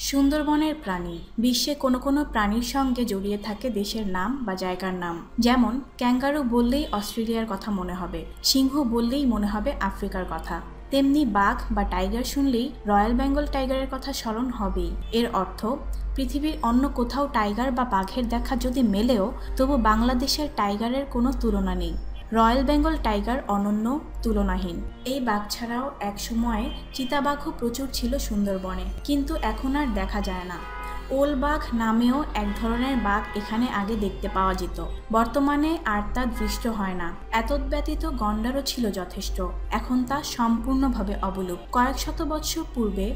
সুন্দরবনের প্রাণী। বিশ্বে কোনো কোনো প্রাণীর সঙ্গে জড়িয়ে থাকে দেশের নাম বা জায়গার নাম। যেমন, ক্যাঙ্গারু বললেই অস্ট্রেলিয়ার কথা মনে হবে, সিংহ বললেই মনে হবে আফ্রিকার কথা। তেমনি বাঘ বা টাইগার শুনলেই রয়্যাল বেঙ্গল টাইগারের কথা স্মরণ হবেই। এর অর্থ, পৃথিবীর অন্য কোথাও টাইগার বা বাঘের দেখা যদি মেলেও, তবু বাংলাদেশের টাইগারের কোনো তুলনা নেই। রয়্যাল বেঙ্গল টাইগার অনন্য তুলনাহীন। এই বাঘ ছাড়াও এক সময়ে চিতাবাঘও প্রচুর ছিল সুন্দরবনে, কিন্তু এখন আর দেখা যায় না। ওল বাঘ নামেও এক ধরনের বাঘ এখানে আগে দেখতে পাওয়া যেত। বর্তমানে আর তা দৃষ্ট হয় না। এতদ্ব্যতীত গন্ডারও ছিল যথেষ্ট। এখন তা সম্পূর্ণভাবে অবলুপ কয়েক শত বৎসর পূর্বে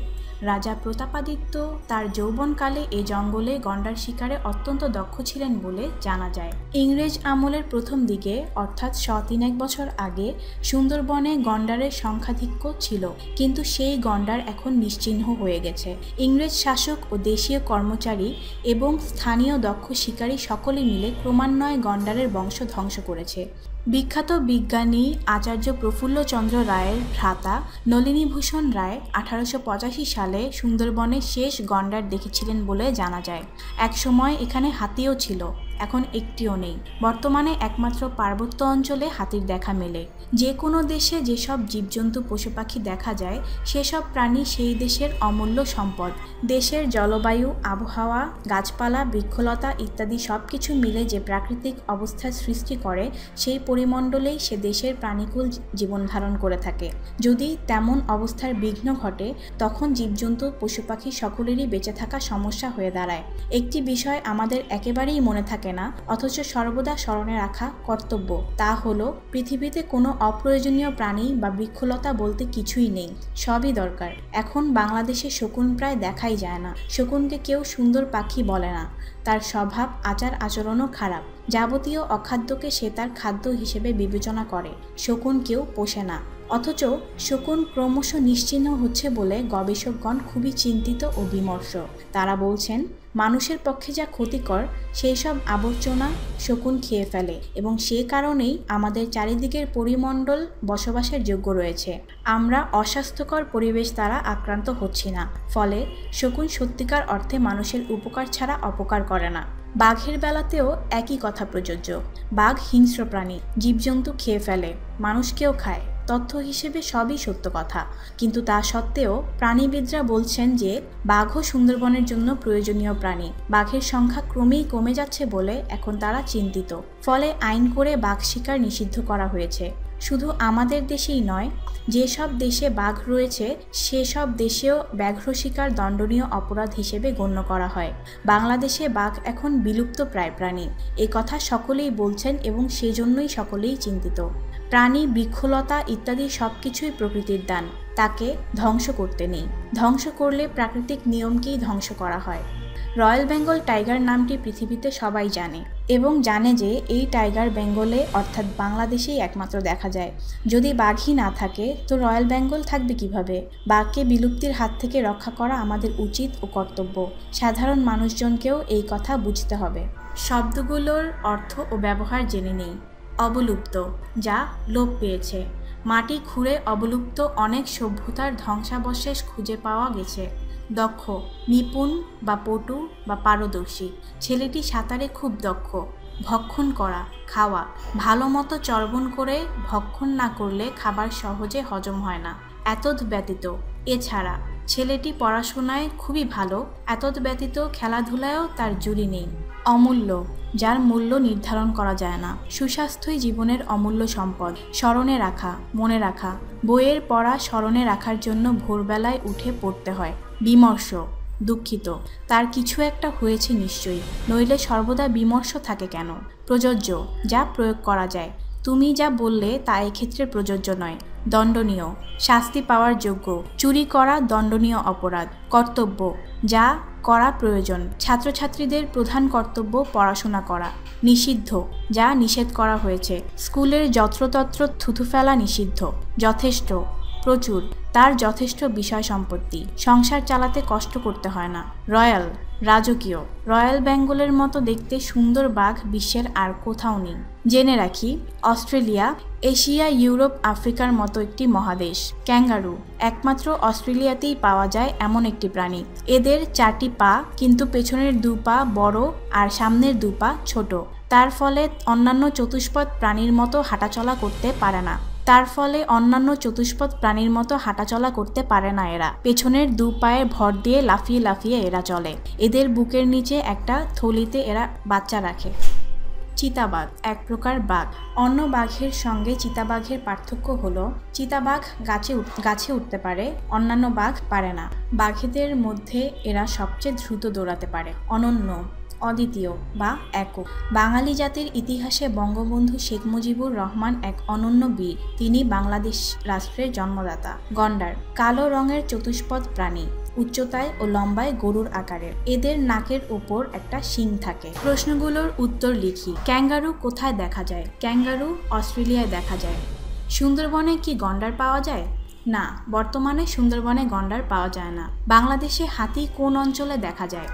রাজা প্রতাপাদিত্য তার যৌবনকালে এ জঙ্গলে গন্ডার শিকারে অত্যন্ত দক্ষ ছিলেন বলে জানা যায়। ইংরেজ আমলের প্রথম দিকে, অর্থাৎ শ তিনেক বছর আগে, সুন্দরবনে গন্ডারের সংখ্যাধিক্য ছিল, কিন্তু সেই গন্ডার এখন নিশ্চিহ্ন হয়ে গেছে। ইংরেজ শাসক ও দেশীয় কর্মচারী এবং স্থানীয় দক্ষ শিকারী সকলে মিলে ক্রমান্বয়ে গন্ডারের বংশ ধ্বংস করেছে। বিখ্যাত বিজ্ঞানী আচার্য প্রফুল্লচন্দ্র রায়ের ভ্রাতা নলিনীভূষণ রায় আঠারোশো পঁচাশি সালে সুন্দরবনের শেষ গন্ডার দেখেছিলেন বলে জানা যায়। একসময় এখানে হাতিও ছিল। এখন একটিও নেই। বর্তমানে একমাত্র পার্বত্য অঞ্চলে হাতির দেখা মেলে। যে কোনো দেশে যেসব জীবজন্তু, পশু পাখি দেখা যায়, সেসব প্রাণী সেই দেশের অমূল্য সম্পদ। দেশের জলবায়ু, আবহাওয়া, গাছপালা, বৃক্ষলতা ইত্যাদি সব কিছু মিলে যে প্রাকৃতিক অবস্থার সৃষ্টি করে, সেই পরিমণ্ডলেই সে দেশের প্রাণীকুল জীবন ধারণ করে থাকে। যদি তেমন অবস্থার বিঘ্ন ঘটে, তখন জীবজন্তু, পশু পাখি সকলেরই বেঁচে থাকা সমস্যা হয়ে দাঁড়ায়। একটি বিষয় আমাদের একেবারেই মনে থাকে না, অথচ সর্বদা স্মরণে রাখা কর্তব্য। তা হলো, পৃথিবীতে কোনো অপ্রয়োজনীয় প্রাণী বা বৃক্ষলতা বলতে কিছুই নেই, সবই দরকার। এখন বাংলাদেশে শকুন প্রায় দেখাই যায় না। শকুনকে কেউ সুন্দর পাখি বলে না। তার স্বভাব আচার আচরণও খারাপ। যাবতীয় অখাদ্যকে সে তার খাদ্য হিসেবে বিবেচনা করে, শকুন কেউ পোষে না। অথচ শকুন ক্রমশ নিশ্চিহ্ন হচ্ছে বলে গবেষকগণ খুবই চিন্তিত ও বিমর্ষ। তারা বলছেন, মানুষের পক্ষে যা ক্ষতিকর, সেই সব আবর্জনা শকুন খেয়ে ফেলে এবং সে কারণেই আমাদের চারিদিকের পরিমণ্ডল বসবাসের যোগ্য রয়েছে। আমরা অস্বাস্থ্যকর পরিবেশ দ্বারা আক্রান্ত হচ্ছি না, ফলে শকুন সত্যিকার অর্থে মানুষের উপকার ছাড়া অপকার করে না। বাঘের বেলাতেও একই কথা প্রযোজ্য। বাঘ হিংস্র প্রাণী, জীবজন্তু খেয়ে ফেলে, মানুষকেও খায়। তথ্য হিসেবে সবই সত্য কথা। কিন্তু তা সত্ত্বেও প্রাণীবিদরা বলছেন যে, বাঘও সুন্দরবনের জন্য প্রয়োজনীয় প্রাণী। বাঘের সংখ্যা ক্রমেই কমে যাচ্ছে বলে এখন তারা চিন্তিত। ফলে আইন করে বাঘ শিকার নিষিদ্ধ করা হয়েছে। শুধু আমাদের দেশেই নয়, যেসব দেশে বাঘ রয়েছে, সেসব দেশেও ব্যাঘ্র শিকার দণ্ডনীয় অপরাধ হিসেবে গণ্য করা হয়। বাংলাদেশে বাঘ এখন বিলুপ্ত প্রায় প্রাণী। এ কথা সকলেই বলছেন এবং সেজন্যই সকলেই চিন্তিত। প্রাণী বৃক্ষলতা ইত্যাদি সব কিছুই প্রকৃতির দান। তাকে ধ্বংস করতে নেই। ধ্বংস করলে প্রাকৃতিক নিয়মকেই ধ্বংস করা হয়। রয়্যাল বেঙ্গল টাইগার নামটি পৃথিবীতে সবাই জানে। এবং জানে যে এই টাইগার বেঙ্গলে, অর্থাৎ বাংলাদেশেই একমাত্র দেখা যায়। যদি বাঘই না থাকে, তো রয়্যাল বেঙ্গল থাকবে কীভাবে? বাঘকে বিলুপ্তির হাত থেকে রক্ষা করা আমাদের উচিত ও কর্তব্য। সাধারণ মানুষজনকেও এই কথা বুঝতে হবে। শব্দগুলোর অর্থ ও ব্যবহার জেনে নেই। অবলুপ্ত, যা লোপ পেয়েছে। মাটি খুঁড়ে অবলুপ্ত অনেক সভ্যতার ধ্বংসাবশেষ খুঁজে পাওয়া গেছে। দক্ষ, নিপুণ বা পটু বা পারদর্শী। ছেলেটি সাঁতারে খুব দক্ষ, ভক্ষণ করা, খাওয়া, ভালো মতো চর্বণ করে ভক্ষণ না করলে খাবার সহজে হজম হয় না। এতদ ব্যতীত, এছাড়া ছেলেটি পড়াশোনায় খুবই ভালো, এতদ ব্যতীত খেলাধুলায়ও তার জুড়ি নেই। অমূল্য যার মূল্য নির্ধারণ করা যায় না। সুস্বাস্থ্যই জীবনের অমূল্য সম্পদ। স্মরণে রাখা, মনে রাখা। বইয়ের পড়া স্মরণে রাখার জন্য ভোরবেলায় উঠে পড়তে হয়। বিমর্ষ, দুঃখিত। তার কিছু একটা হয়েছে নিশ্চয়ই, নইলে সর্বদা বিমর্ষ থাকে কেন? প্রযোজ্য, যা প্রয়োগ করা যায়। তুমি যা বললে তা এক্ষেত্রে প্রযোজ্য নয়। দণ্ডনীয়। শাস্তি পাওয়ার যোগ্য। চুরি করা দণ্ডনীয় অপরাধ। কর্তব্য। যা করা প্রয়োজন। ছাত্রছাত্রীদের প্রধান কর্তব্য পড়াশোনা করা। নিষিদ্ধ। যা নিষেধ করা হয়েছে। স্কুলের যত্রতত্র থুথু ফেলা নিষিদ্ধ। যথেষ্ট। প্রচুর। তার যথেষ্ট বিষয় সম্পত্তি। সংসার চালাতে কষ্ট করতে হয় না। রয়্যাল। রাজকীয়। রয়্যাল বেঙ্গলের মতো দেখতে সুন্দর বাঘ বিশ্বের আর কোথাও নেই। জেনে রাখি, অস্ট্রেলিয়া, এশিয়া, ইউরোপ, আফ্রিকার মতো একটি মহাদেশ। ক্যাঙ্গারু, একমাত্র অস্ট্রেলিয়াতেই পাওয়া যায় এমন একটি প্রাণী। এদের চারটি পা, কিন্তু পেছনের দু পা বড় আর সামনের দু পা ছোট। তার ফলে অন্যান্য চতুষ্পদ প্রাণীর মতো হাঁটাচলা করতে পারে না। তার ফলে অন্যান্য চতুষ্পদ প্রাণীর মতো হাঁটাচলা করতে পারে না এরা। পেছনের দু পায়ে ভর দিয়ে লাফিয়ে লাফিয়ে এরা চলে। এদের বুকের নিচে একটা থলিতে এরা বাচ্চা রাখে। চিতাবাঘ, এক প্রকার বাঘ। অন্য বাঘের সঙ্গে চিতাবাঘের পার্থক্য হলো, চিতাবাঘ গাছে গাছে উঠতে পারে, অন্যান্য বাঘ পারে না। বাঘেদের মধ্যে এরা সবচেয়ে দ্রুত দৌড়াতে পারে। অনন্য অদ্বিতীয় বা একক। বাঙালি জাতির ইতিহাসে বঙ্গবন্ধু শেখ মুজিবুর রহমান এক অনন্য বীর। তিনি বাংলাদেশ রাষ্ট্রের জন্মদাতা। গন্ডার, কালো রঙের চতুষ্পদ প্রাণী, উচ্চতায় ও লম্বায় গরুর আকারের এদের নাকের ওপর একটা শিং থাকে। প্রশ্নগুলোর উত্তর লিখি। ক্যাঙ্গারু কোথায় দেখা যায়? ক্যাঙ্গারু অস্ট্রেলিয়ায় দেখা যায়। সুন্দরবনে কি গন্ডার পাওয়া যায়? না, বর্তমানে সুন্দরবনে গন্ডার পাওয়া যায় না। বাংলাদেশে হাতি কোন অঞ্চলে দেখা যায়?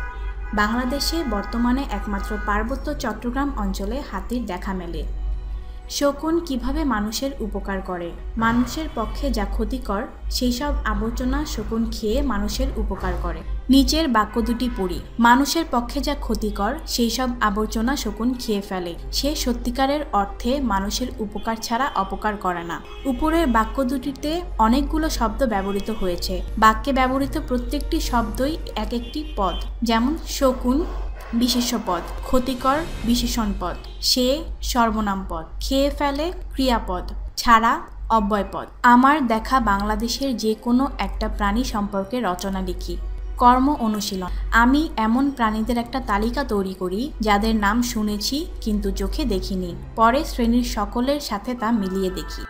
বাংলাদেশে বর্তমানে একমাত্র পার্বত্য চট্টগ্রাম অঞ্চলে হাতির দেখা মেলে। শকুন কীভাবে মানুষের উপকার করে? মানুষের পক্ষে যা ক্ষতিকর, সেই সব আবর্জনা শকুন খেয়ে মানুষের উপকার করে। নিচের বাক্য দুটি পড়ি। মানুষের পক্ষে যা ক্ষতিকর, সেই সব আবর্জনা শকুন খেয়ে ফেলে। সে সত্যিকারের অর্থে মানুষের উপকার ছাড়া অপকার করে না। উপরের বাক্য দুটিতে অনেকগুলো শব্দ ব্যবহৃত হয়েছে। বাক্যে ব্যবহৃত প্রত্যেকটি শব্দই এক একটি পদ। যেমন, শকুন বিশেষ্য পদ ক্ষতিকর বিশেষণ পদ সে সর্বনাম পদ খেয়ে ফেলে ক্রিয়াপদ, ছাড়া অব্যয়পদ। আমার দেখা বাংলাদেশের যে কোনো একটা প্রাণী সম্পর্কে রচনা লিখি। কর্ম অনুশীলন। আমি এমন প্রাণীদের একটা তালিকা তৈরি করি, যাদের নাম শুনেছি কিন্তু চোখে দেখিনি। পরে শ্রেণির সকলের সাথে তা মিলিয়ে দেখি।